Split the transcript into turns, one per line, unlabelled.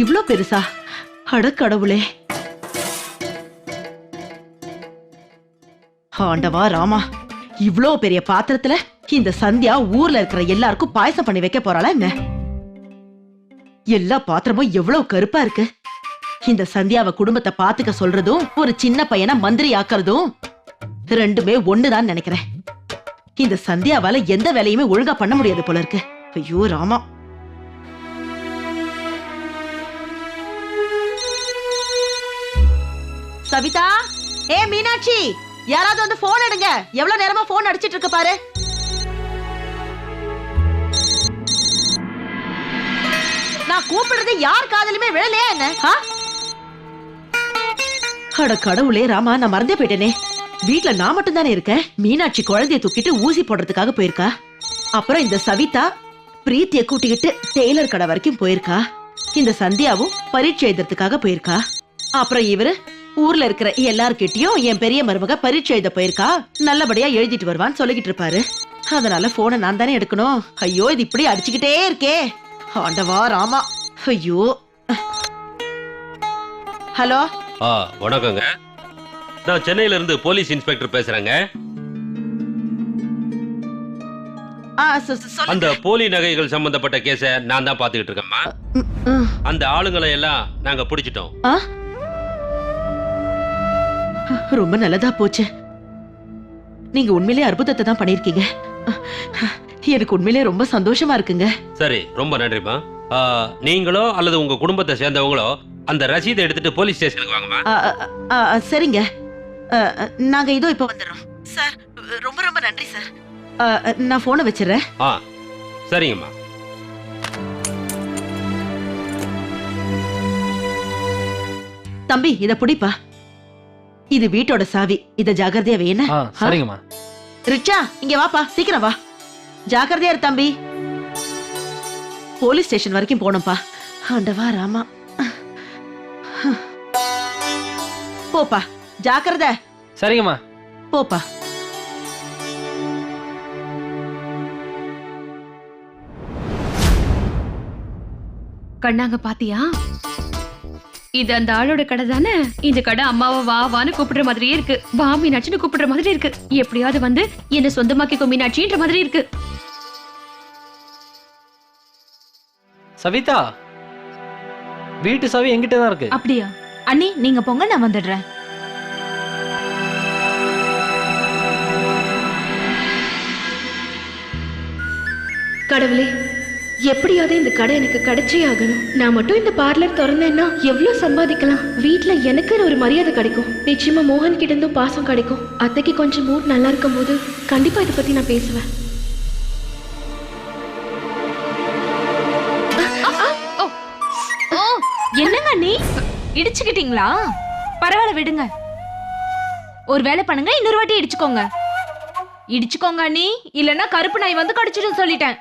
இவ்ளோ பெருசா? அட கடவுளே. ஆண்டவா ராமா இவ்ளோ பெரிய பாத்திரத்துல இந்த சந்தியா ஊர்ல இருக்கிற எல்லாருக்கும் பாயசம் பண்ணி வைக்க போறாளா என்ன? எல்லா பாத்திரமும் எவ்வளவு கருப்பா இருக்கு. இந்த சந்தியாவ குடும்பத்தை பாத்துக்க சொல்றதும் ஒரு சின்ன பையனை மந்திரி ஆக்குறதும் ரெண்டுமே ஒண்ணுதான் நினைக்கிறேன். இந்த சந்தியாவால எந்த வேலையுமே ஒழுங்கா பண்ண முடியாது போல இருக்கு. ஐயோ ராமா. சவிதா? ஏ மீனாட்சி யாராவது வந்து போன் எடுங்க. எவ்வளவு நேரமா போன் அடிச்சிட்டு இருக்கு பாரு. நான் கூப்பிடுறது யார் காதலுமே விழலையா என்ன? அட கடவுளே ராமா நான் மறந்தே போயிட்டேனே. வீட்ல நான் மட்டும் தானே இருக்கேன். மீனாட்சி குழந்தைய தூக்கிட்டு ஊசி போடுறதுக்காக போயிருக்கா. அப்புறம் இந்த சவிதா பிரீத்திய கூட்டிக்கிட்டு டெய்லர் கடை வரைக்கும் போயிருக்கா. இந்த சந்தியாவும் பரீட்சை எழுதுறதுக்காக போயிருக்கா. அப்புறம் இவரு ஊர்ல இருக்கிற எல்லார்கிட்டயும் என் பெரிய மருமக பரீட்சை எழுத போயிருக்கா? நல்லபடியா எழுதிட்டு வருவான்னு சொல்லிக்கிட்டு இருப்பாரு. அதனால போனை நான் தானே எடுக்கணும். ஐயோ இது இப்படி அடிச்சுக்கிட்டே இருக்கே. ஆண்டவா ராமா. ஐயோ. ஹலோ?
ஆ வணக்கங்க. நான் சென்னையில இருந்து போலீஸ் இன்ஸ்பெக்டர் பேசுறேங்க. அந்த போலி நகைகள் சம்பந்தப்பட்ட கேஸ நான் தான் பாத்துக்கிட்டு இருக்கேம்மா.
ம், ம்.
அந்த ஆளுங்களை எல்லாம் நாங்க பிடிச்சிட்டோம்.
ஆ? ரொம்ப நல்லதா போச்சு. நீங்க உண்மையிலேயே அற்புதத்தை தான் பண்ணிருக்கீங்க எனக்கு உண்மையிலேயே ரொம்ப சந்தோஷமா இருக்குங்க.
சரி ரொம்ப நன்றிம்மா. ஆ, நீங்களோ அல்லது உங்க குடும்பத்தை சேர்ந்தவங்களோ அந்த ரசீதை எடுத்துட்டு போலீஸ் ஸ்டேஷனுக்கு வாங்கம்மா.
சரிங்க. நாங்க இதோ இப்ப வந்துடுறோம். சார் ரொம்ப ரொம்ப நன்றி சார். நான் போனை வச்சிடுறேன்.
ஆ சரிங்கம்மா.
தம்பி இத புடிப்பா. இது வீட்டோட சாவி. இத ஜாகிரதையா வேண
சரிங்கம்மா.
ரிச்சா இங்க வாப்பா சீக்கிரம் வா. ஜாக்கிரதையா இரு தம்பி. போலீஸ் ஸ்டேஷன் வரைக்கும் போனோம்ப்பா ஆண்டவா ராமா. போப்பா ஜாக்கிரதை.
சரிங்கம்மா.
போப்பா.
கண்ணாங்க பாத்தியா? இது அந்த ஆளோட கடை தானே? இந்த கடை அம்மாவை வா வான்னு கூப்பிடுற மாதிரியே இருக்கு. வா மீனாட்சின்னு கூப்பிடுற மாதிரி இருக்கு. எப்படியாவது வந்து என்ன சொந்தமாக்கிக்கோ மீனாட்சின்ற மாதிரி இருக்கு.
சவிதா வீட்டு சாவி என்கிட்ட தான் இருக்கு.
அப்படியா? அண்ணி நீங்க போங்க நான் வந்துடுறேன்.
கடவுளே எப்படியாவது இந்த கடை எனக்கு கிடைச்சே ஆகணும் நான் மட்டும் இந்த பார்லர் திறந்தேன்னா எவ்வளவு சம்பாதிக்கலாம் வீட்டுல எனக்குன்னு ஒரு மரியாதை கிடைக்கும் நிச்சயமா மோகன் கிட்ட இருந்தும் பாசம் கிடைக்கும் அத்தைக்கு கொஞ்சம் மூட் நல்லா இருக்கும் போது கண்டிப்பா இதை பத்தி நான் பேசுவேன்
ஓ என்னங்க நீ இடிச்சுக்கிட்டீங்களா பரவாயில்ல விடுங்க ஒரு வேலை பண்ணுங்க இன்னொரு வாட்டி இடிச்சுக்கோங்க இடிச்சுக்கோங்க நீ இல்லைன்னா கருப்பு நாய் வந்து கடிச்சிடும் சொல்லிட்டேன்